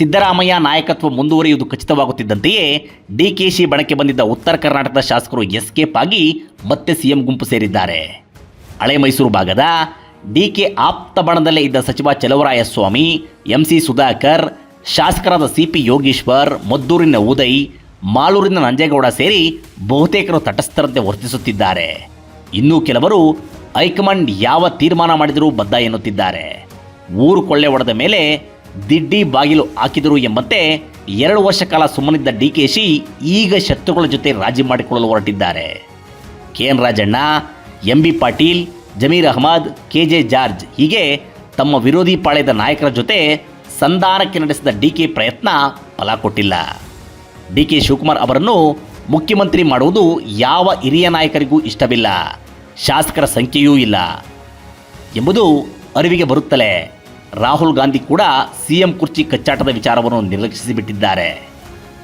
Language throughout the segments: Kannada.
ಸಿದ್ದರಾಮಯ್ಯ ನಾಯಕತ್ವ ಮುಂದುವರಿಯುವುದು ಖಚಿತವಾಗುತ್ತಿದ್ದಂತೆಯೇ ಡಿಕೆಶಿ ಬಣಕ್ಕೆ ಬಂದಿದ್ದ ಉತ್ತರ ಕರ್ನಾಟಕದ ಶಾಸಕರು ಎಸ್ಕೇಪ್ ಆಗಿ ಮತ್ತೆ ಸಿಎಂ ಗುಂಪು ಸೇರಿದ್ದಾರೆ. ಹಳೆ ಮೈಸೂರು ಭಾಗದ ಡಿಕೆ ಆಪ್ತ ಬಣದಲ್ಲೇ ಇದ್ದ ಸಚಿವ ಚಲವರಾಯಸ್ವಾಮಿ, ಎಂಸಿ ಸುಧಾಕರ್, ಶಾಸಕರಾದ ಸಿಪಿ ಯೋಗೀಶ್ವರ್, ಮದ್ದೂರಿನ ಉದಯ್, ಮಾಲೂರಿನ ನಂಜೇಗೌಡ ಸೇರಿ ಬಹುತೇಕರು ತಟಸ್ಥರಂತೆ ವರ್ತಿಸುತ್ತಿದ್ದಾರೆ. ಇನ್ನೂ ಕೆಲವರು ಹೈಕಮಾಂಡ್ ಯಾವ ತೀರ್ಮಾನ ಮಾಡಿದರೂ ಬದ್ಧ ಎನ್ನುತ್ತಿದ್ದಾರೆ. ಊರು ಕೊಳ್ಳೆ ಹೊಡೆದ ಮೇಲೆ ದಿಡ್ಡಿ ಬಾಗಿಲು ಹಾಕಿದರು ಎಂಬಂತೆ ಎರಡು ವರ್ಷ ಕಾಲ ಸುಮ್ಮನಿದ್ದ ಡಿಕೆಶಿ ಈಗ ಶತ್ರುಗಳ ಜೊತೆ ರಾಜಿ ಮಾಡಿಕೊಳ್ಳಲು ಹೊರಟಿದ್ದಾರೆ. K N Rajanna, M B Patil, Zameer Ahmed, K J George ಹೀಗೆ ತಮ್ಮ ವಿರೋಧಿ ಪಾಳ್ಯದ ನಾಯಕರ ಜೊತೆ ಸಂಧಾನಕ್ಕೆ ನಡೆಸಿದ ಡಿಕೆ ಪ್ರಯತ್ನ ಫಲ ಕೊಟ್ಟಿಲ್ಲ. ಡಿ ಕೆ ಶಿವಕುಮಾರ್ ಅವರನ್ನು ಮುಖ್ಯಮಂತ್ರಿ ಮಾಡುವುದು ಯಾವ ಹಿರಿಯ ನಾಯಕರಿಗೂ ಇಷ್ಟವಿಲ್ಲ. ಶಾಸಕರ ಸಂಖ್ಯೆಯೂ ಇಲ್ಲ. ಎಂಬುದು ಅರಿವಿಗೆ ಬರುತ್ತಲೇ. ರಾಹುಲ್ ಗಾಂಧಿ ಕೂಡ ಸಿಎಂ ಕುರ್ಚಿ ಕಚ್ಚಾಟದ ವಿಚಾರವನ್ನು ನಿರ್ಲಕ್ಷಿಸಿಬಿಟ್ಟಿದ್ದಾರೆ.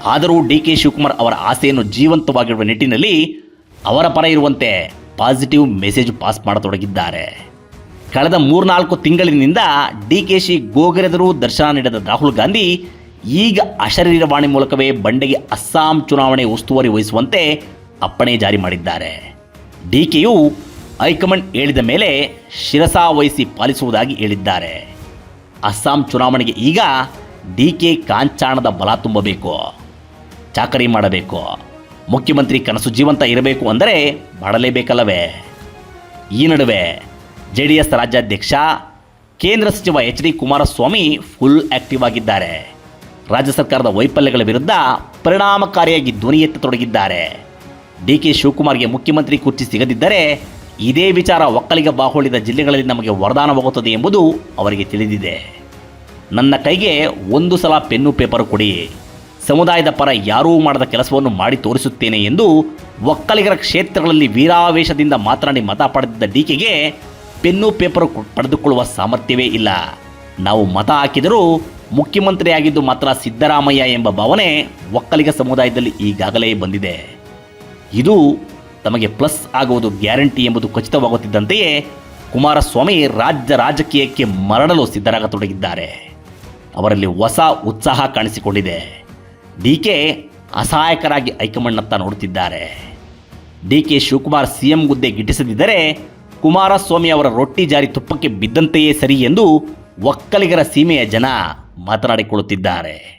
ಆದರೂ ಡಿ ಕೆ ಶಿವಕುಮಾರ್ ಅವರ ಆಸೆಯನ್ನು ಜೀವಂತವಾಗಿರುವ ನಿಟ್ಟಿನಲ್ಲಿ ಅವರ ಪರ ಇರುವಂತೆ ಪಾಸಿಟಿವ್ ಮೆಸೇಜ್ ಪಾಸ್ ಮಾಡತೊಡಗಿದ್ದಾರೆ. ಕಳೆದ ಮೂರ್ನಾಲ್ಕು ತಿಂಗಳಿನಿಂದ ಡಿ ಕೆ ಶಿ ಗೋಗರೆದರೂ ದರ್ಶನ ನೀಡಿದ ರಾಹುಲ್ ಗಾಂಧಿ ಈಗ ಅಶರೀರವಾಣಿ ಮೂಲಕವೇ ಬಂಡೆಗೆ ಅಸ್ಸಾಂ ಚುನಾವಣೆ ಉಸ್ತುವಾರಿ ವಹಿಸುವಂತೆ ಅಪ್ಪಣೆ ಜಾರಿ ಮಾಡಿದ್ದಾರೆ. ಡಿಕೆಯು ಹೈಕಮಾಂಡ್ ಹೇಳಿದ ಮೇಲೆ ಶಿರಸಾ ವಹಿಸಿ ಪಾಲಿಸುವುದಾಗಿ ಹೇಳಿದ್ದಾರೆ. ಅಸ್ಸಾಂ ಚುನಾವಣೆಗೆ ಈಗ ಡಿ ಕೆ ಕಾಂಚಾಣದ ಬಲ ತುಂಬಬೇಕು, ಚಾಕರಿ ಮಾಡಬೇಕು. ಮುಖ್ಯಮಂತ್ರಿ ಕನಸು ಜೀವಂತ ಇರಬೇಕು ಅಂದರೆ ಮಾಡಲೇಬೇಕಲ್ಲವೇ ಈ ನಡುವೆ ಜೆ ಡಿ ಎಸ್ ರಾಜ್ಯಾಧ್ಯಕ್ಷ, ಕೇಂದ್ರ ಸಚಿವ H D Kumaraswamy full active ಆಗಿದ್ದಾರೆ. ರಾಜ್ಯ ಸರ್ಕಾರದ ವೈಫಲ್ಯಗಳ ವಿರುದ್ಧ ಪರಿಣಾಮಕಾರಿಯಾಗಿ ಧ್ವನಿ ಎತ್ತತೊಡಗಿದ್ದಾರೆ ಡಿ ಕೆ ಶಿವಕುಮಾರ್ಗೆ ಮುಖ್ಯಮಂತ್ರಿ ಕುರ್ಚಿ ಸಿಗದಿದ್ದರೆ ಇದೇ ವಿಚಾರ ಒಕ್ಕಲಿಗ ಬಾಹುಳಿದ ಜಿಲ್ಲೆಗಳಲ್ಲಿ ನಮಗೆ ವರದಾನವಾಗುತ್ತದೆ ಎಂಬುದು ಅವರಿಗೆ ತಿಳಿದಿದೆ. ನನ್ನ ಕೈಗೆ ಒಂದು ಸಲ ಪೆನ್ನು ಪೇಪರ್ ಕೊಡಿ. ಸಮುದಾಯದ ಪರ ಯಾರೂ ಮಾಡದ ಕೆಲಸವನ್ನು ಮಾಡಿ ತೋರಿಸುತ್ತೇನೆ ಎಂದು ಒಕ್ಕಲಿಗರ ಕ್ಷೇತ್ರಗಳಲ್ಲಿ ವೀರಾವೇಶದಿಂದ ಮಾತನಾಡಿ ಮತ ಪಡೆದಿದ್ದ ಡಿಕೆಗೆ ಪೆನ್ನು ಪೇಪರ್ ಪಡೆದುಕೊಳ್ಳುವ ಸಾಮರ್ಥ್ಯವೇ ಇಲ್ಲ. ನಾವು ಮತ ಹಾಕಿದರೂ ಮುಖ್ಯಮಂತ್ರಿಯಾಗಿದ್ದು ಮಾತ್ರ ಸಿದ್ದರಾಮಯ್ಯ ಎಂಬ ಭಾವನೆ ಒಕ್ಕಲಿಗ ಸಮುದಾಯದಲ್ಲಿ ಈಗಾಗಲೇ ಬಂದಿದೆ. ಇದು ತಮಗೆ ಪ್ಲಸ್ ಆಗುವುದು ಗ್ಯಾರಂಟಿ ಎಂಬುದು ಖಚಿತವಾಗುತ್ತಿದ್ದಂತೆಯೇ ಕುಮಾರಸ್ವಾಮಿ ರಾಜ್ಯ ರಾಜಕೀಯಕ್ಕೆ ಮರಳಲು ಸಿದ್ಧರಾಗತೊಡಗಿದ್ದಾರೆ. ಅವರಲ್ಲಿ ಹೊಸ ಉತ್ಸಾಹ ಕಾಣಿಸಿಕೊಂಡಿದೆ. ಡಿ ಕೆ ಅಸಹಾಯಕರಾಗಿ ಹೈಕಮಾಂಡ್ನತ್ತ ನೋಡುತ್ತಿದ್ದಾರೆ. ಡಿ ಕೆ ಶಿವಕುಮಾರ್ ಸಿಎಂ ಹುದ್ದೆ ಗಿಟ್ಟಿಸದಿದ್ದರೆ ಕುಮಾರಸ್ವಾಮಿ ಅವರ ರೊಟ್ಟಿ ಜಾರಿ ತುಪ್ಪಕ್ಕೆ ಬಿದ್ದಂತೆಯೇ ಸರಿ ಎಂದು ಒಕ್ಕಲಿಗರ ಸೀಮೆಯ ಜನ ಮಾತನಾಡಿಕೊಳ್ಳುತ್ತಿದ್ದಾರೆ.